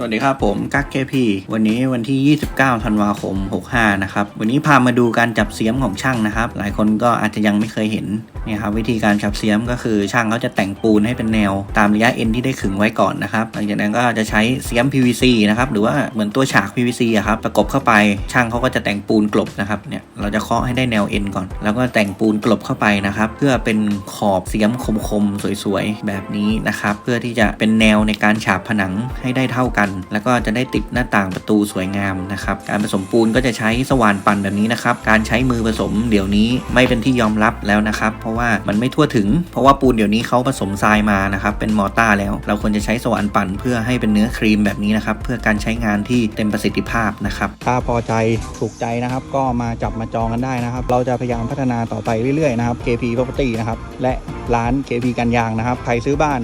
สวัสดีครับผมกั๊กเคพีวันนี้วันที่ 29 ธันวาคม 65 นะครับ วันนี้พามาดูการจับเสียมของช่างนะครับ หลายคนก็อาจจะยังไม่เคยเห็นเนี่ยครับวิธีการจับเสียมก็คือช่างเขาจะแต่งปูนให้เป็นแนว ตามระยะเอ็นที่ได้ขึงไว้ก่อนนะครับหลังจากนั้นก็จะใช้เสียม PVC นะครับหรือว่าเหมือนตัวฉาก PVC อะครับประกบเข้าไปช่างเขาก็จะแต่งปูนกลบนะครับเนี่ยเราจะเคาะให้ได้แนวเอ็นก่อน แล้วก็แต่งปูนกลบเข้าไปนะครับเพื่อเป็นขอบเสียมคมๆสวยๆแบบนี้นะครับเพื่อที่จะเป็นแนวในการฉาบผนังให้ได้เท่ากันแล้วก็จะได้ติดหน้าต่างประตูสวยงามนะครับการผสมปูนก็จะใช้สว่านปั่นแบบนี้นะครับการใช้มือผสมเดี๋ยวนี้ไม่เป็นที่ยอมรับแล้วนะครับ เพราะว่ามันไม่ทั่วถึง เพราะว่าปูนเดี๋ยวนี้เขาผสมทรายมานะครับเป็นมอร์ตาร์แล้ว เราควรจะใช้สว่านปั่นเพื่อให้เป็นเนื้อครีมแบบนี้นะครับเพื่อการใช้งานที่เต็มประสิทธิภาพนะครับถ้าพอใจถูกใจนะครับ ก็มาจับมาจองกันได้นะครับ เราจะพยายามพัฒนาต่อไปเรื่อยๆนะครับ KP Property นะครับและร้าน KP กันยางนะครับใครซื้อบ้าน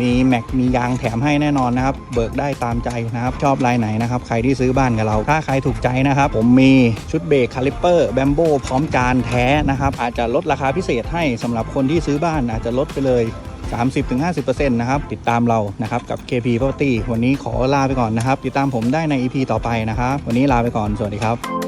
มีแม็กมียางแถมให้แน่นอนนะครับ เบิกได้ตามใจนะครับ ชอบลายไหนนะครับ ใครที่ซื้อบ้านกับเรา ถ้าใครถูกใจนะครับ ผมมีชุดเบรกคาลิปเปอร์แบมโบพร้อมจานแท้นะครับ อาจจะลดราคาพิเศษให้สำหรับคนที่ซื้อบ้านอาจจะลดไปเลย30-50%นะครับ ติดตามเรานะครับ กับ KP Property วันนี้ขอลาไปก่อนนะครับ ติดตามผมได้ใน EP ต่อไปนะครับ วันนี้ลาไปก่อน สวัสดีครับ